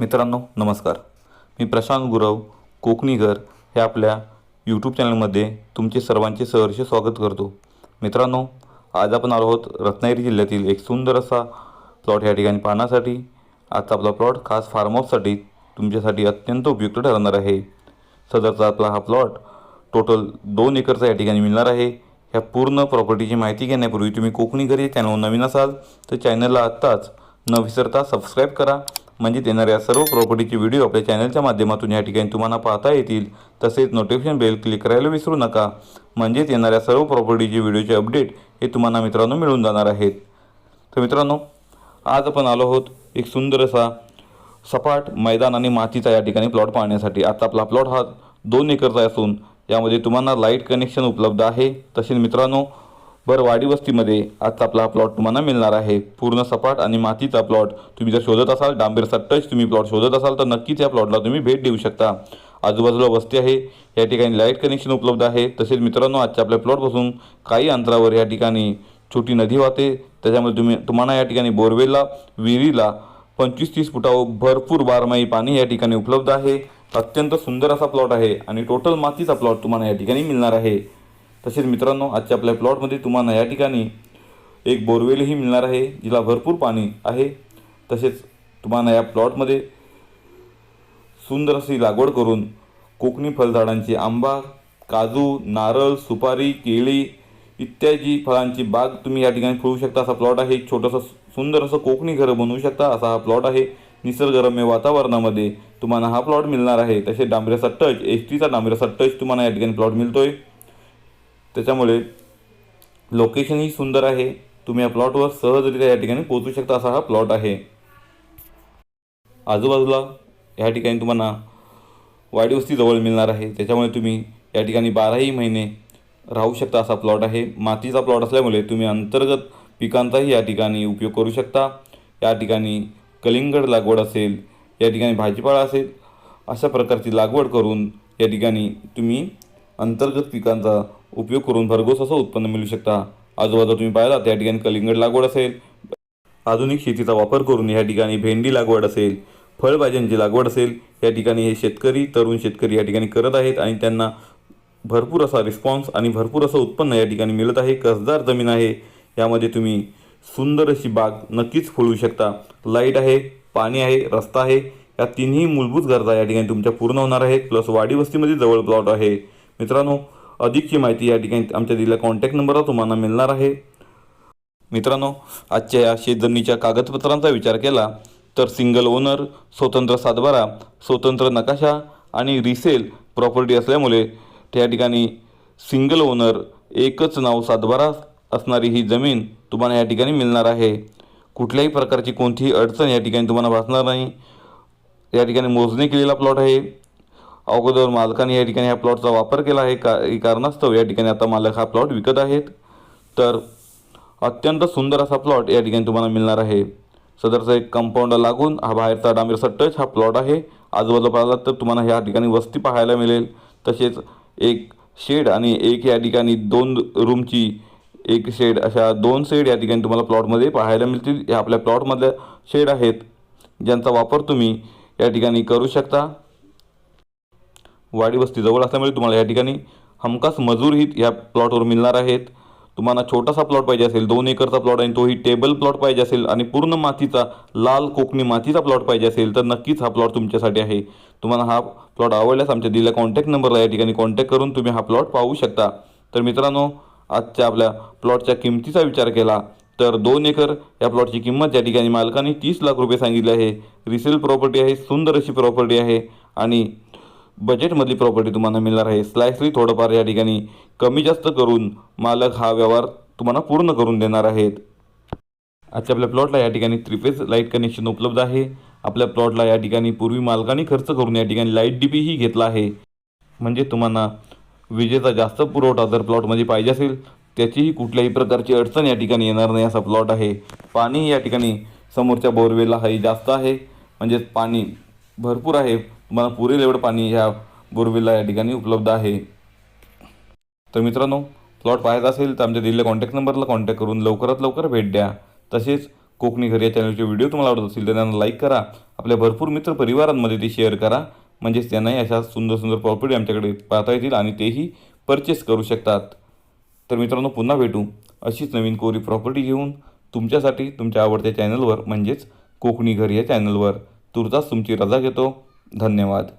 मित्रांनो नमस्कार. मी प्रशांत गुरव कोकणीकर हे आपल्या यूट्यूब चॅनलमध्ये तुमचे सर्वांचे सहर्ष स्वागत करतो. मित्रांनो आज आपण आलो आहोत रत्नागिरी जिल्ह्यातील एक सुंदर असा प्लॉट या ठिकाणी पाहण्यासाठी. आजचा आपला प्लॉट खास फार्म हाऊससाठी तुमच्यासाठी अत्यंत उपयुक्त ठरणार आहे. सदरचा आपला हा प्लॉट टोटल दोन एकरचा या ठिकाणी मिळणार आहे. ह्या पूर्ण प्रॉपर्टीची माहिती घेण्यापूर्वी तुम्ही कोकणी घरी चॅनल नवीन असाल तर चॅनलला आत्ताच न विसरता सबस्क्राईब करा. म्हणजेच येणाऱ्या सर्व प्रॉपर्टीचे व्हिडिओ आपल्या चॅनलच्या माध्यमातून या ठिकाणी तुम्हाला पाहता येतील. तसेच नोटिफिकेशन बेल क्लिक करायला विसरू नका. म्हणजेच येणाऱ्या सर्व प्रॉपर्टीचे व्हिडिओचे अपडेट हे तुम्हाला मित्रांनो मिळून जाणार आहेत. तर मित्रांनो आज आपण आलो आहोत एक सुंदर असा सपाट मैदान आणि मातीचा या ठिकाणी प्लॉट पाहण्यासाठी. आता आपला प्लॉट हा दोन एकरचा असून यामध्ये तुम्हाला लाइट कनेक्शन उपलब्ध आहे. तसेच मित्रांनो बरं वाडी वस्तीमध्ये आजचा आपला हा प्लॉट तुम्हाला मिळणार आहे. पूर्ण सपाट आणि मातीचा प्लॉट तुम्ही जर शोधत असाल डांबेरचा टच तुम्ही प्लॉट शोधत असाल तर नक्कीच या प्लॉटला तुम्ही भेट देऊ शकता. आजूबाजूला वस्ती आहे. या ठिकाणी लाइट कनेक्शन उपलब्ध आहे. तसेच मित्रांनो आजच्या आपल्या प्लॉटपासून काही अंतरावर या ठिकाणी छोटी नदी वाहते. त्याच्यामध्ये तुम्ही तुम्हाला या ठिकाणी बोरवेलला विहिरीला पंचवीस तीस फुटावर भरपूर बारमाही पाणी या ठिकाणी उपलब्ध आहे. अत्यंत सुंदर असा प्लॉट आहे आणि टोटल मातीचा प्लॉट तुम्हाला या ठिकाणी मिळणार आहे. तसेच मित्रांनो आजच्या आपल्या प्लॉटमध्ये तुम्हाला या ठिकाणी एक बोरवेलही मिळणार आहे जिला भरपूर पाणी आहे. तसेच तुम्हाला या प्लॉटमध्ये सुंदर अशी लागवड करून कोकणी फळझाडांची आंबा काजू नारळ सुपारी केळी इत्यादी फळांची बाग तुम्ही या ठिकाणी फुलवू शकता. असा प्लॉट आहे एक छोटंसं सुंदर असं कोकणी घरं बनवू शकता. असा हा प्लॉट आहे निसर्गरम्य वातावरणामध्ये तुम्हाला हा प्लॉट मिळणार आहे. तसे डांबऱ्याचा टच एस टीचा डांबऱ्याचा टच तुम्हाला या ठिकाणी प्लॉट मिळतोय. त्याच्यामुळे लोकेशनही सुंदर आहे. तुम्ही या प्लॉटवर सहजरित्या या ठिकाणी पोहोचू शकता असा हा प्लॉट आहे. आजूबाजूला या ठिकाणी तुम्हाला वाडीवस्ती जवळ मिळणार आहे. त्याच्यामुळे तुम्ही या ठिकाणी बाराही महिने राहू शकता असा प्लॉट आहे. मातीचा प्लॉट असल्यामुळे तुम्ही अंतर्गत पिकांचाही या ठिकाणी उपयोग करू शकता. या ठिकाणी कलिंगड लागवड असेल या ठिकाणी भाजीपाळा असेल अशा प्रकारची लागवड करून या ठिकाणी तुम्ही अंतर्गत पिकांचा उपयोग करून भरघोस असं उत्पन्न मिळू शकता. आजूबाजूला तुम्ही पाहिला त्या ठिकाणी कलिंगड लागवड असेल. आधुनिक शेतीचा वापर करून या ठिकाणी भेंडी लागवड असेल. फळभाज्यांची लागवड असेल. या ठिकाणी हे शेतकरी तरुण शेतकरी या ठिकाणी करत आहेत आणि त्यांना भरपूर असा रिस्पॉन्स आणि भरपूर असं उत्पन्न या ठिकाणी मिळत आहे. कसदार जमीन आहे. यामध्ये तुम्ही सुंदर अशी बाग नक्कीच फुलवू शकता. लाइट आहे पाणी आहे रस्ता आहे. या तिन्ही मूलभूत गरजा या ठिकाणी तुमच्या पूर्ण होणार आहेत. प्लस वाडी वस्तीमध्ये जवळ प्लॉट आहे. मित्रांनो अधिकची माहिती या ठिकाणी आमच्या दिलेल्या कॉन्टॅक्ट नंबरवर तुम्हाला मिळणार आहे. मित्रांनो आजच्या या शेतजमिनीच्या कागदपत्रांचा विचार केला तर सिंगल ओनर स्वतंत्र सातबारा स्वतंत्र नकाशा आणि रिसेल प्रॉपर्टी असल्यामुळे त्या ठिकाणी सिंगल ओनर एकच नाव सातबारा असणारी ही जमीन तुम्हाला या ठिकाणी मिळणार आहे. कुठल्याही प्रकारची कोणतीही अडचण या ठिकाणी तुम्हाला भासणार नाही. या ठिकाणी मोजणी केलेला प्लॉट आहे. अगोदर मालकाने या ठिकाणी ह्या प्लॉटचा वापर केला आहे. का कारणास्तव या ठिकाणी आता मालक हा प्लॉट विकत आहेत. तर अत्यंत सुंदर असा प्लॉट या ठिकाणी तुम्हाला मिळणार आहे. सदरचा एक कंपाऊंड लागून हा बाहेरचा डांबीरचा टच हा प्लॉट आहे. आजूबाजूला पाहिला तर तुम्हाला ह्या ठिकाणी वस्ती पाहायला मिळेल. तसेच एक शेड आणि एक या ठिकाणी दोन रूमची एक शेड अशा दोन शेड या ठिकाणी तुम्हाला प्लॉटमध्ये पाहायला मिळतील. ह्या आपल्या प्लॉटमधल्या शेड आहेत. ज्यांचा वापर तुम्ही या ठिकाणी करू शकता. वाडी वस्ती जवळ असल्यामुळे तुम्हाला या ठिकाणी हमखास मजूरही या प्लॉटवर मिळणार आहेत. तुम्हाला छोटासा प्लॉट पाहिजे असेल दोन एकरचा प्लॉट आणि तोही टेबल प्लॉट पाहिजे असेल आणि पूर्ण मातीचा लाल कोकणी मातीचा प्लॉट पाहिजे असेल तर नक्कीच हा प्लॉट तुमच्यासाठी आहे. तुम्हाला हा प्लॉट आवडल्यास आमच्या दिलेल्या कॉन्टॅक्ट नंबरला या ठिकाणी कॉन्टॅक्ट करून तुम्ही हा प्लॉट पाहू शकता. तर मित्रांनो आजच्या आपल्या प्लॉटच्या किमतीचा विचार केला तर दोन एकर या प्लॉटची किंमत या ठिकाणी मालकाने तीस लाख रुपये सांगितले आहे. रिसेल प्रॉपर्टी आहे सुंदर अशी प्रॉपर्टी आहे आणि बजेटमधली प्रॉपर्टी तुम्हाला मिळणार आहे. स्लायसली थोडंफार या ठिकाणी कमी जास्त करून मालक हा व्यवहार तुम्हाला पूर्ण करून देणार आहेत. आजच्या आपल्या प्लॉटला या ठिकाणी त्रिफेज लाइट कनेक्शन उपलब्ध आहे. आपल्या प्लॉटला या ठिकाणी पूर्वी मालकाने खर्च करून या ठिकाणी लाइट डीपीही घेतला आहे. म्हणजे तुम्हाला विजेचा जास्त पुरवठा जर प्लॉटमध्ये पाहिजे असेल त्याचीही कुठल्याही प्रकारची अडचण या ठिकाणी येणार नाही असा प्लॉट आहे. पाणी या ठिकाणी समोरच्या बोरवेला हाही जास्त आहे. म्हणजेच पाणी भरपूर आहे. तुम्हाला पुरेल एवढं पाणी ह्या बोरवेलला या ठिकाणी उपलब्ध आहे. तर मित्रांनो प्लॉट पाहायचा असेल तर आमच्या दिलेल्या कॉन्टॅक्ट नंबरला कॉन्टॅक्ट करून लवकरात लवकर भेट द्या. तसेच कोकणी घर या चॅनलचे व्हिडिओ तुम्हाला आवडत असतील तर त्यांना लाईक करा. आपल्या भरपूर मित्र परिवारांमध्ये ते शेअर करा. म्हणजेच त्यांनाही अशा सुंदर सुंदर प्रॉपर्टी आमच्याकडे पाहता येतील आणि तेही परचेस करू शकतात. तर मित्रांनो पुन्हा भेटू अशीच नवीन कोरी प्रॉपर्टी घेऊन तुमच्यासाठी तुमच्या आवडत्या चॅनलवर म्हणजेच कोकणी घर या चॅनलवर तुर्तास तुमची रजा घेतो. धन्यवाद.